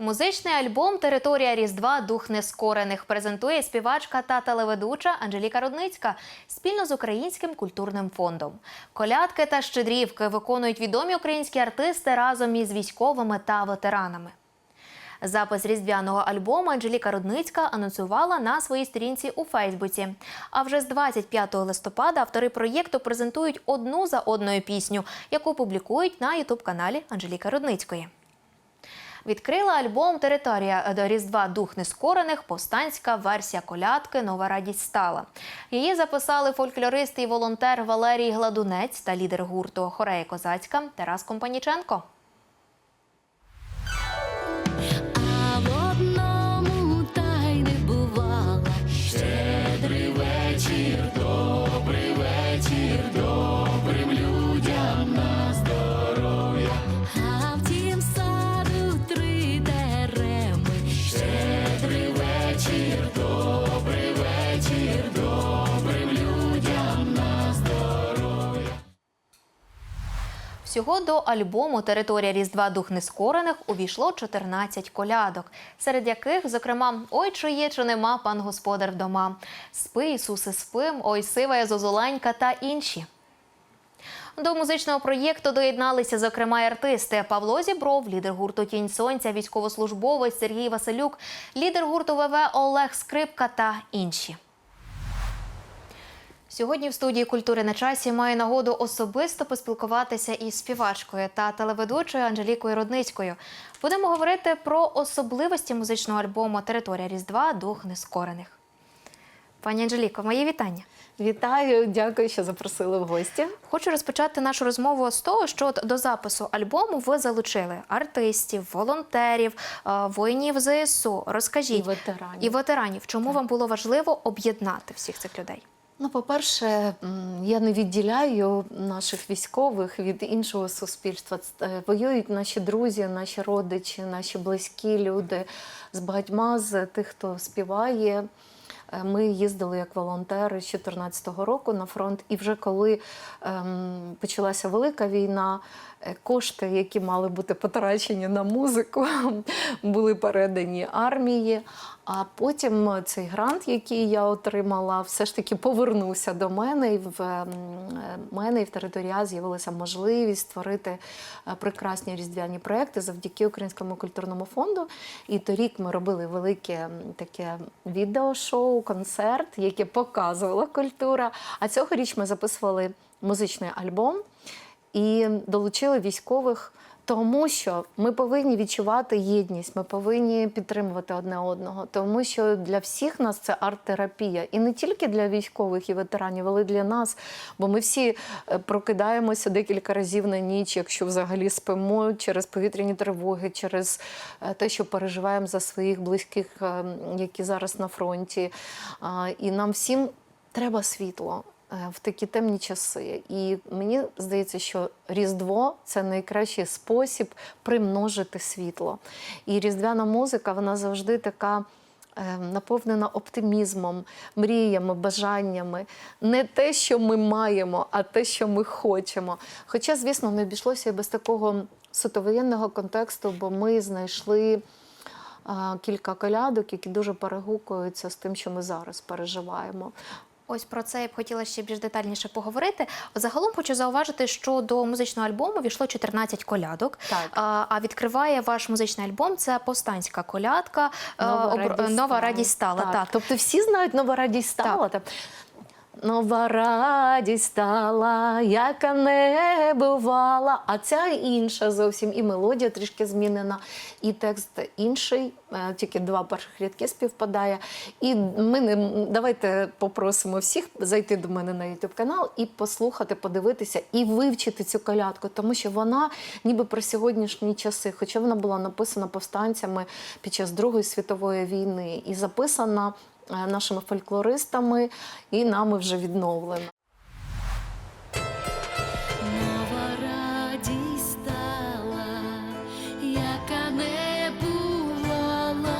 Музичний альбом Територія Різдва Дух нескорених презентує співачка та телеведуча Анжеліка Рудницька спільно з Українським культурним фондом. Колядки та щедрівки виконують відомі українські артисти разом із військовими та ветеранами. Запис різдвяного альбому Анжеліка Рудницька анонсувала на своїй сторінці у Фейсбуці. А вже з 25 листопада автори проєкту презентують одну за одною пісню, яку публікують на ютуб-каналі Анжеліка Рудницької. Відкрила альбом Територія до Різдва Дух Нескорених повстанська версія колядки Нова радість стала. Її записали фольклорист і волонтер Валерій Гладунець та лідер гурту Хорея Козацька Тарас Компаніченко. Всього до альбому Територія Різдва Дух Нескорених увійшло 14 колядок, серед яких, зокрема, Ой, чи є, чи нема пан господар вдома, Спи, Ісусе, спим, Ой, сивая зозуленька та інші. До музичного проєкту доєдналися, зокрема, артисти Павло Зібров, лідер гурту Тінь Сонця, військовослужбовець Сергій Василюк, лідер гурту ВВ Олег Скрипка та інші. Сьогодні в студії культури на часі маю нагоду особисто поспілкуватися із співачкою та телеведучою Анжелікою Рудницькою. Будемо говорити про особливості музичного альбому Територія Різдва Дух Нескорених. Пані Анжеліко, мої вітання. Вітаю, дякую, що запросили в гості. Хочу розпочати нашу розмову з того, що от до запису альбому ви залучили артистів, волонтерів, воїнів ЗСУ. Розкажіть І ветеранів. І ветеранів. Чому вам було важливо об'єднати всіх цих людей? Ну, по-перше, я не відділяю наших військових від іншого суспільства. Е, Воюють наші друзі, наші родичі, наші близькі люди з багатьма з тих, хто співає. Е, Ми їздили як волонтери з 2014 року на фронт, і вже коли ем, почалася велика війна, кошти, які мали бути потрачені на музику, були передані армії. А потім цей грант, який я отримала, все ж таки повернувся до мене. І в ем, е, мене і в територіа з'явилася можливість створити е, прекрасні різдвяні проекти завдяки Українському культурному фонду. І торік ми робили велике таке відеошоу, концерт, яке показувала культура. А цьогоріч ми записували музичний альбом і долучили військових. Тому що ми повинні відчувати єдність, ми повинні підтримувати одне одного, тому що для всіх нас це арт-терапія, і не тільки для військових і ветеранів, але й для нас. Бо ми всі е, прокидаємося декілька разів на ніч, якщо взагалі спимо через повітряні тривоги, через е, те, що переживаємо за своїх близьких, е, які зараз на фронті. І нам всім треба світло в такі темні часи. І мені здається, що Різдво це найкращий спосіб примножити світло. І різдвяна музика, вона завжди така. е, Наповнена оптимізмом, мріями, бажаннями, не те, що ми маємо, а те, що ми хочемо. Хоча, звісно, не обійшлося і без такого сутовоєнного контексту, бо ми знайшли кілька колядок, які дуже перегукуються з тим, що ми зараз переживаємо. Ось про це я б хотіла ще більш детальніше поговорити. Загалом хочу зауважити, що до музичного альбому війшло 14 колядок. Так. А, відкриває ваш музичний альбом це повстанська колядка е, радість, Нова радість стала. Так. Тобто всі знають нова радість стала. Так. Нова радість стала, яка не бувала, а ця інша зовсім і мелодія трішки змінена, і текст інший, е, тільки два перших рядки співпадає. І ми не давайте попросимо всіх зайти до мене на YouTube канал і послухати, подивитися і вивчити цю колядку, тому що вона ніби про сьогоднішні часи, хоча вона була написана повстанцями під час Другої світової війни і записана нашими фольклористами і нами вже бувала.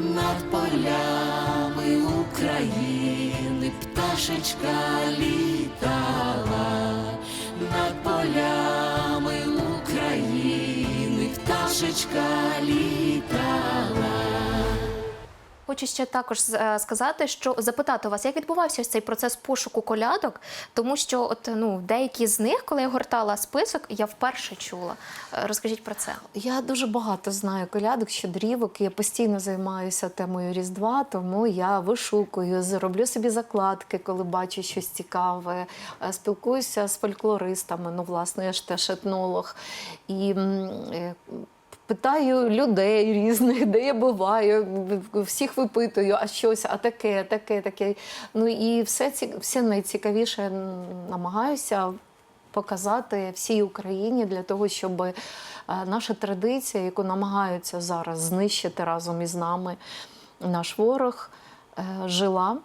Над полями України пташечка літала, над полями України пташечка літала. Хочу ще також е, сказати, що запитати вас, як відбувався цей процес пошуку колядок, тому що от ну деякі з них, коли я гортала список, я вперше чула. Е, Розкажіть про це. Я дуже багато знаю колядок, щедрівок. Я постійно займаюся темою Різдва, тому я вишукую, роблю собі закладки, коли бачу щось цікаве. е, Спілкуюся з фольклористами. Ну, власне, я ж теж етнолог. І Питаю людей різних, де я буваю, всіх випитую, а щось, а таке, таке, таке. Ну і все, ці- все найцікавіше намагаюся показати всій Україні для того, щоб е, наша традиція, яку намагаються зараз знищити разом із нами наш ворог, е, жила,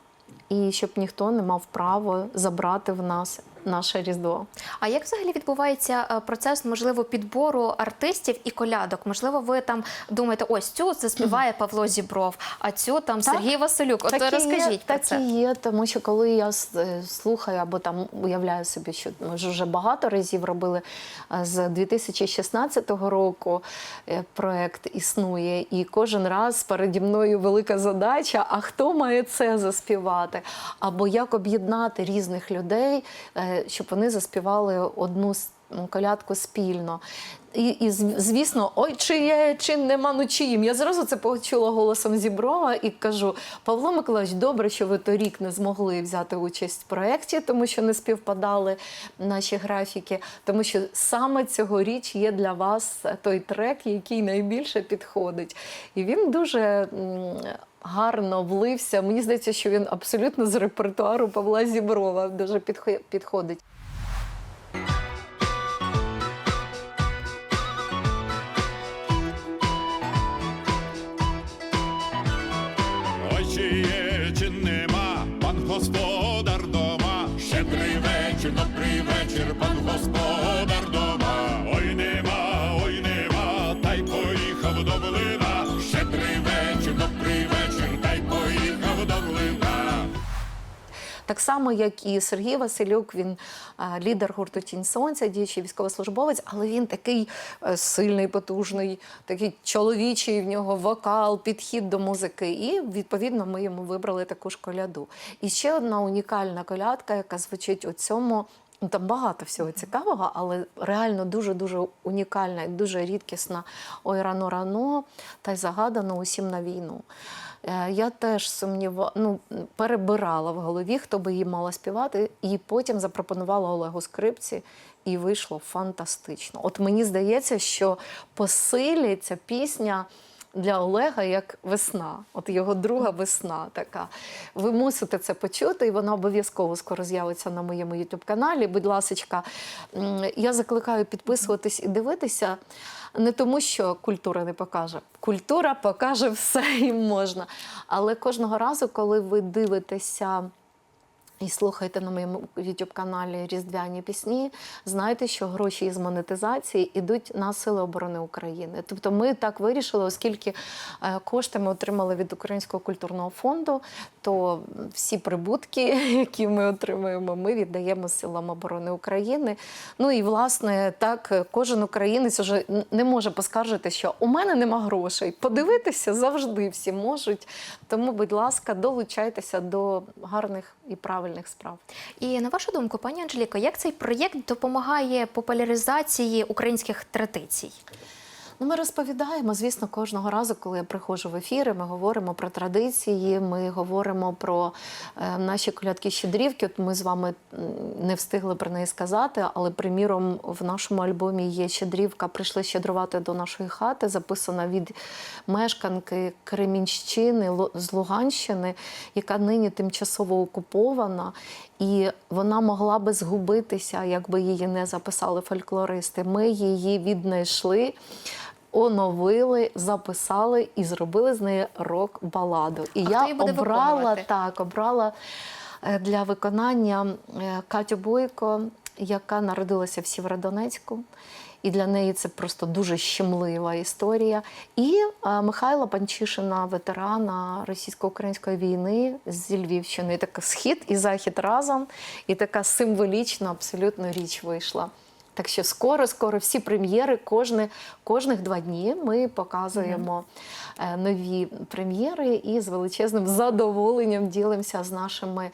і щоб ніхто не мав права забрати в нас наше Різдво. А як взагалі відбувається е, процес, можливо, підбору артистів і колядок? Можливо, ви там думаєте, ось цю заспіває Павло Зібров, а цю там Так. Сергій Василюк. От Так розкажіть є, про так це. і є, тому що коли я е, слухаю або там уявляю собі, що ми ж вже багато разів робили е, з 2016 року проект існує, і кожен раз переді мною велика задача: а хто має це заспівати? Або як об'єднати різних людей, щоб вони заспівали одну колядку спільно. І, і звісно, ой, чи є, чи нема ну чиїм. Я зразу це почула голосом Зіброва і кажу: Павло Миколаївич, добре, що ви торік не змогли взяти участь в проєкті, тому що не співпадали наші графіки. Тому що саме цьогоріч є для вас той трек, який найбільше підходить. І він дуже. Гарно влився. Мені здається, що він абсолютно з репертуару Павла Зіброва дуже підхо- підходить. Так само, як і Сергій Василюк, він лідер гурту Тінь Сонця, діючий військовослужбовець, але він такий е, сильний, потужний, такий чоловічий в нього вокал, підхід до музики. І відповідно ми йому вибрали таку ж коляду. І ще одна унікальна колядка, яка звучить у цьому. Ну, Там багато всього цікавого, але реально дуже-дуже унікальна і дуже рідкісна. Ой, рано рано та й загадано усім на війну. Е, Я теж сумніва... ну, перебирала в голові, хто би її мала співати, і потім запропонувала Олегу Скрипці, і вийшло фантастично. От мені здається, що по силі ця пісня. Для Олега як весна, от його друга весна така. Ви мусите це почути, і вона обов'язково скоро з'явиться на моєму youtube каналі. Будь ласочка, я закликаю підписуватись і дивитися. Не тому, що культура не покаже. Культура покаже все і можна. Але кожного разу, коли ви дивитеся і слухайте на моєму youtube каналі Різдвяні пісні, знайте, що гроші із монетизації йдуть на Сили оборони України. Тобто ми так вирішили, оскільки е, кошти ми отримали від Українського культурного фонду, то всі прибутки, які ми отримуємо, ми віддаємо Силам оборони України. Ну і власне так кожен українець вже не може поскаржити, що у мене нема грошей. Подивитися завжди всі можуть. Тому, будь ласка, долучайтеся до гарних і правильних справ. І на вашу думку, пані Анжеліко, як цей проєкт допомагає популяризації українських традицій? Ну, ми розповідаємо, звісно, кожного разу, коли я приходжу в ефіри, ми говоримо про традиції, ми говоримо про е, наші колядки щедрівки. От ми з вами не встигли про неї сказати, але приміром в нашому альбомі є щедрівка Прийшли щедрувати до нашої хати, записана від мешканки Кремінщини з Луганщини, яка нині тимчасово окупована. І вона могла би згубитися, якби її не записали фольклористи. Ми її віднайшли, оновили, записали і зробили з неї рок-баладу. І А хто я її буде обрала виконувати? так, обрала е, для виконання е, Катю Бойко, яка народилася в Сєвєродонецьку. І для неї це просто дуже щемлива історія. І е, Михайла Панчишина, ветерана російсько-української війни зі Львівщини. І така схід і захід разом, і така символічна абсолютно річ вийшла. Так що скоро, скоро всі прем'єри, кожне, кожних два дні ми показуємо е, нові прем'єри і з величезним задоволенням ділимося з нашими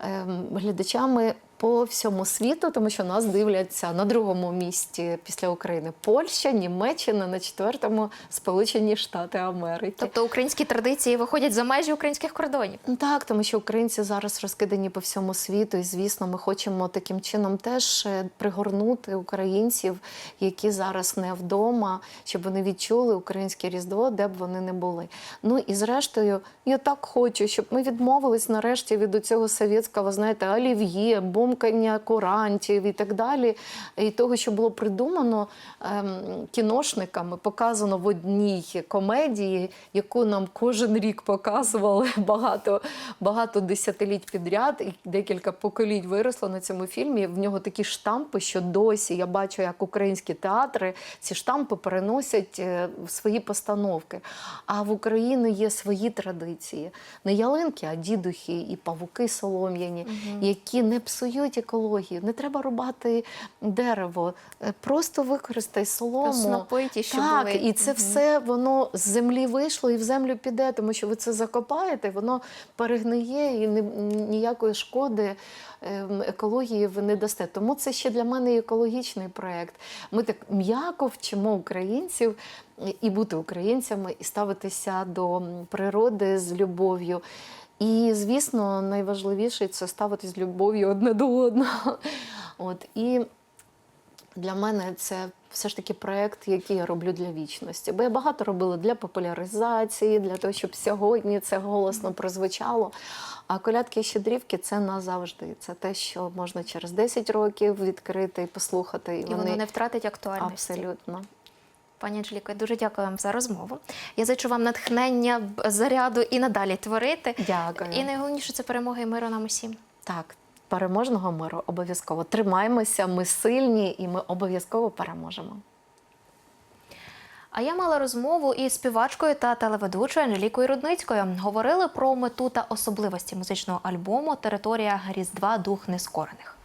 ем, глядачами по всьому світу, тому що нас дивляться на другому місці після України Польща, Німеччина, на четвертому Сполучені Штати Америки. Тобто українські традиції виходять за межі українських кордонів. Так, тому що українці зараз розкидані по всьому світу, і звісно, ми хочемо таким чином теж е, пригорнути українців, які зараз не вдома, щоб вони відчули українське різдво, де б вони не були. Ну і зрештою, я так хочу, щоб ми відмовились нарешті від цього совєтського, знаєте, олів'є, бомкання курантів і так далі. І того, що було придумано ем, кіношниками, показано в одній комедії, яку нам кожен рік показували багато, багато десятиліть підряд, і декілька поколінь виросло на цьому фільмі. В нього такі штампи, що досі я бачу, як українські театри ці штампи переносять е, в свої постановки. А в Україні є свої традиції. Не ялинки, а дідухи і павуки солом'яні, які не псують екологію. Не треба рубати дерево, Е, просто використай солому. Снопи ті, що так, були. і це все воно з землі вийшло і в землю піде, тому що ви це закопаєте, воно перегниє і ні- ніякої шкоди ем, екології ви не дасте. Тому це ще для мене екологічний проєкт. Ми так м'яко вчимо українців і бути українцями, і ставитися до природи з любов'ю. І, звісно, найважливіше це ставитись з любов'ю одне до одного. От, і для мене це все ж таки проєкт, який я роблю для вічності. Бо я багато робила для популяризації, для того, щоб сьогодні це голосно прозвучало. А колядки і щедрівки це назавжди. Це те, що можна через 10 років відкрити і послухати. І, І вони воно не втратить актуальності. абсолютно. Пані Анжеліко, я дуже дякую вам за розмову. Я зичу вам натхнення, заряду і надалі творити. Дякую. І найголовніше це перемога і миру нам усім. Так, переможного миру обов'язково. Тримаємося, ми сильні і ми обов'язково переможемо. А я мала розмову із співачкою та телеведучою Анжелікою Рудницькою. Говорили про мету та особливості музичного альбому Територія Різдва Дух Нескорених.